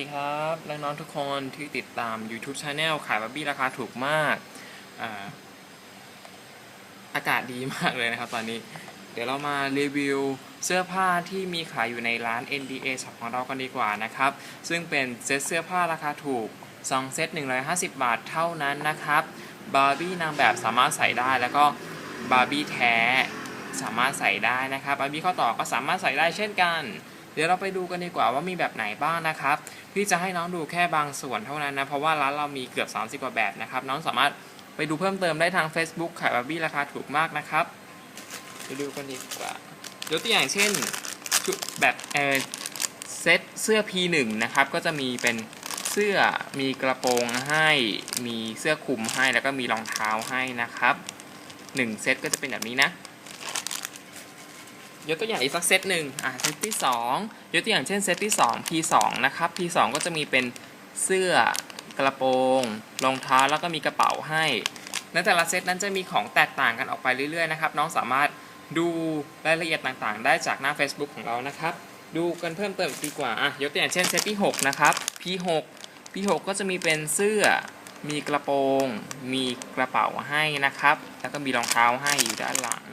ดีครับน้องๆทุกคนที่ติดตาม YouTube Channel ขายบาร์บี้ราคาถูกมากอาอากาศดีมากเลยนะครับตอนนี้ เดี๋ยวเรามารีวิวเสื้อผ้าที่มีขายอยู่ในร้าน NDA Shop ของเรากันดีกว่านะครับ ซึ่งเป็นเซตเสื้อผ้าราคาถูก 2 เซต150 บาทเท่านั้นนะครับบาร์บี้นางแบบสามารถใส่ได้แล้วก็บาร์บี้แท้สามารถใส่ได้นะครับบาร์บี้ข้อต่อก็สามารถใส่ได้เช่นกัน เดี๋ยวเราไปดูกันดีกว่าว่ามีแบบไหนบ้างนะครับ พี่จะให้น้องดูแค่บางส่วนเท่านั้นนะ เพราะว่าร้านเรามีเกือบ 30 กว่าแบบนะครับ น้องสามารถไปดูเพิ่มเติมได้ทาง Facebook ขายบาร์บี้ราคาถูกมากนะครับไปดูกันดีกว่ายกตัวอย่างเช่นชุดแบบเออเซตเสื้อ P1 นะครับ ก็จะมีเป็นเสื้อมีกระโปรงให้ มีเสื้อคลุมให้แล้วก็มีรองเท้าให้นะครับหนึ่งเซตก็จะเป็นแบบนี้นะ ยกตัวอย่างอีกสักเซตหนึ่งอะเซตที่ 2 ยกตัวอย่างเช่นเซตที่ 2 P2 นะครับ P2 ก็จะมีเป็นเสื้อกระโปรงรองเท้าแล้วก็มีกระเป๋าให้ ในแต่ละเซตนั้นจะมีของแตกต่างกันออกไปเรื่อยๆนะครับ น้องสามารถดูรายละเอียดต่างๆ ได้จากหน้า Facebook ของเรานะครับ ดูกันเพิ่มเติมดีกว่าอะยกตัวอย่างเช่นเซตที่ 6 นะครับ P6 P6 ก็จะมีเป็นเสื้อมีกระโปรง มีกระเป๋าให้นะครับ แล้วก็มีรองเท้าให้อยู่ด้านหลัง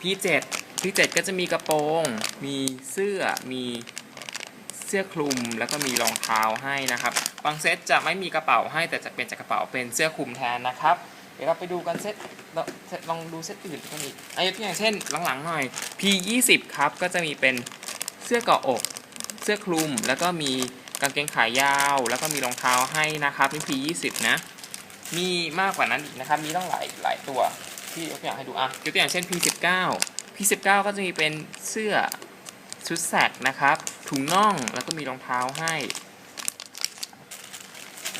P7 P7 ก็จะมีกระโปรง มีเสื้อ มีเสื้อคลุม แล้วก็มีรองเท้าให้นะครับ บางเซตจะไม่มีกระเป๋าให้แต่จะเป็นจากกระเป๋าเป็นเสื้อคลุมแทนนะครับ เดี๋ยวเราไปดูกันเซตเราเซตลองดูเซตอื่นกันอีกอายุตัวอย่างเช่นหลังๆหน่อย P20 ครับก็จะมีเป็นเสื้อเกาะอก เสื้อคลุม แล้วก็มีกางเกงขายาว แล้วก็มีรองเท้าให้นะครับนี่ P20 นะ มีมากกว่านั้นอีกนะครับ มีต้องหลายหลายตัว ที่ยกตัวอย่างให้ดูอะยกตัวอย่างเช่น P19 P19 ก็จะมีเป็นเสื้อชุดแสกนะครับ ถุงน่องแล้วก็มีรองเท้าให้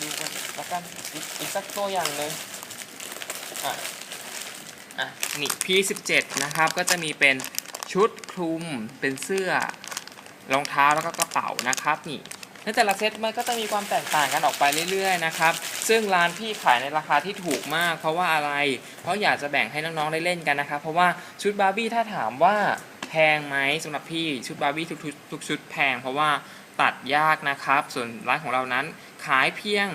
ดูกันแล้วกันอีกสักตัวอย่างหนึ่งอะอะนี่ P17 นะครับก็จะมีเป็นชุดคลุมเป็นเสื้อรองเท้าแล้วก็กระเป๋านะครับนี่ ในแต่ละเซตมันก็จะมีความแตกต่างกันออกไปเรื่อยๆนะครับ ซึ่งร้านพี่ขายในราคาที่ถูกมาก เพราะว่าอะไร เพราะอยากจะแบ่งให้น้องๆได้เล่นกันนะครับ เพราะว่าชุดบาร์บี้ถ้าถามว่าแพงไหมสำหรับพี่ชุดบาร์บี้ทุกๆทุกชุดแพง เพราะว่าตัดยากนะครับ ส่วนร้านของเรานั้นขายเพียง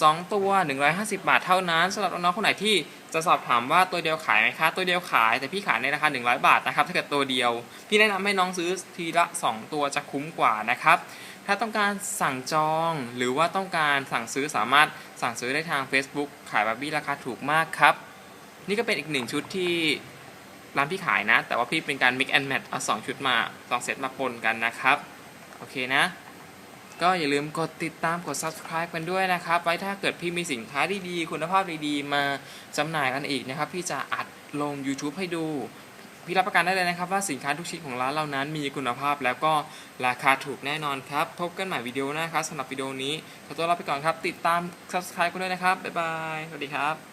2 ตัว 150 บาทเท่านั้นสำหรับน้องๆคนไหนที่จะสอบถามว่าตัวเดียวขายไหมคะตัวเดียวขายแต่พี่ขายในราคา 100 บาทนะครับถ้าเกิดตัวเดียว พี่แนะนำให้น้องซื้อทีละ 2 ตัวจะคุ้มกว่านะครับถ้าต้องการสั่งจองหรือว่าต้องการสั่งซื้อสามารถสั่งซื้อได้ทาง Facebook ขายบาร์บี้ราคาถูกมากครับ นี่ก็เป็นอีกหนึ่งชุดที่ร้านพี่ขายนะ แต่ว่าพี่เป็นการ mix and match เอาสองชุดมาสองเซตมาปนกันนะครับ โอเคนะ ก็อย่าลืมกดติดตามกด subscribe กันด้วยนะครับ ไว้ถ้าเกิดพี่มีสินค้าดีๆคุณภาพดีๆ มาจำหน่ายกันอีกนะครับ พี่จะอัดลง YouTube ให้ดู พี่รับประกันได้เลยนะครับ ว่าสินค้าทุกชิ้นของร้านเรานั้นมีคุณภาพแล้วก็ราคาถูกแน่นอนครับ พบกันใหม่วิดีโอหน้าครับสำหรับวิดีโอนี้ขอตัวลาไปก่อนครับ ติดตาม subscribe กันด้วยนะครับบ๊ายบายสวัสดีครับ